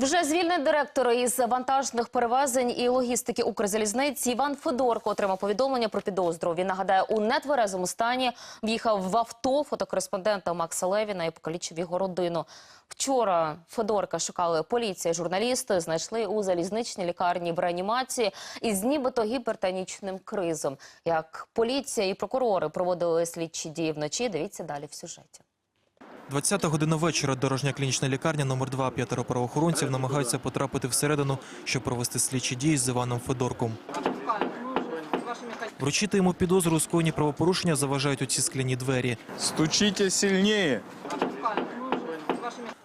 Вже звільнений директор із вантажних перевезень і логістики Укрзалізниці Іван Федорко отримав повідомлення про підозру. Він нагадає, у нетверезому стані в'їхав в авто фотокореспондента Макса Левіна і покалічив його родину. Вчора Федорка шукали поліція, журналісти знайшли у залізничній лікарні в реанімації із нібито гіпертонічним кризом. Як поліція і прокурори проводили слідчі дії вночі, дивіться далі в сюжеті. 20 година вечора дорожня клінічна лікарня номер 2 п'ятеро правоохоронців намагаються потрапити всередину, щоб провести слідчі дії з Іваном Федорком. Вручити йому підозру у скоєнні правопорушення заважають оці скляні двері. Стучите сильнее.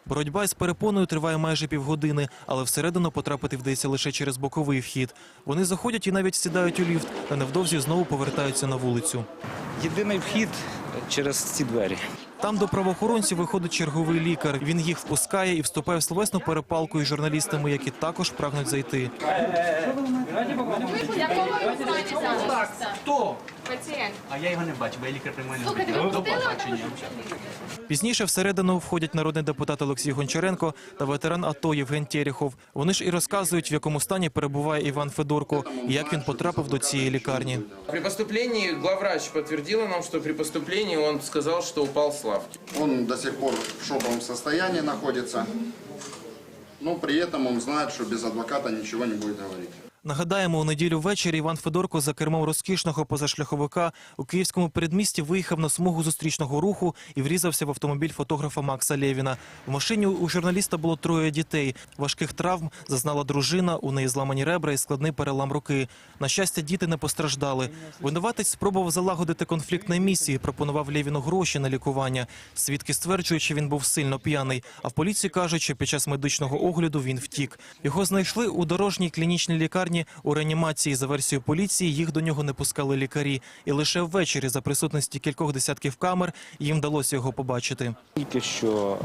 Боротьба із перепоною триває майже півгодини, але всередину потрапити вдається лише через боковий вхід. Вони заходять і навіть сідають у ліфт, та невдовзі знову повертаються на вулицю. Єдиний вхід через ці двері. Там до правоохоронців виходить черговий лікар. Він їх впускає і вступає в словесну перепалку із журналістами, які також прагнуть зайти. Хто? Пацієнт. А я його не бачу, бо я лікар приймального Слухайте, ви пустили побачення. Пізніше всередину входять народний депутат Олексій Гончаренко та ветеран АТО Євген Терехов. Вони ж і розказують, в якому стані перебуває Іван Федорко і як він потрапив до цієї лікарні. При поступлении главврач подтвердила нам, что при поступлении он сказал, что упал с лавки. Он до сих пор в шоковом состоянии находится, но при этом он знает, что без адвоката ничего не будет говорить. Нагадаємо, у неділю ввечері Іван Федорко за кермом розкішного позашляховика у київському передмісті виїхав на смугу зустрічного руху і врізався в автомобіль фотографа Макса Лєвіна. В машині у журналіста було троє дітей. Важких травм зазнала дружина, у неї зламані ребра і складний перелам руки. На щастя, діти не постраждали. Винуватець спробував залагодити конфлікт на місії, пропонував Лєвіну гроші на лікування. Свідки стверджують, що він був сильно п'яний, а в поліції кажуть, що під час медичного огляду він втік. Його знайшли у дорожній клінічній лікарні у реанімації. За версією поліції, їх до нього не пускали лікарі. І лише ввечері, за присутності кількох десятків камер, їм вдалося його побачити. Тільки що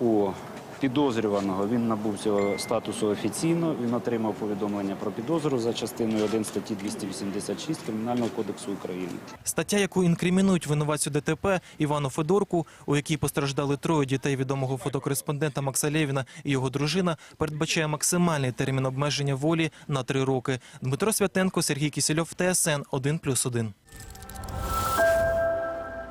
у підозрюваного він набув цього статусу офіційно. Він отримав повідомлення про підозру за частиною 1 статті 286 Кримінального кодексу України. Стаття, яку інкримінують винуватцю ДТП Івану Федорку, у якій постраждали троє дітей відомого фотокореспондента Макса Лєвіна і його дружина, передбачає максимальний термін обмеження волі на три роки. Дмитро Святенко, Сергій Кісельов, ТСН 1+,1.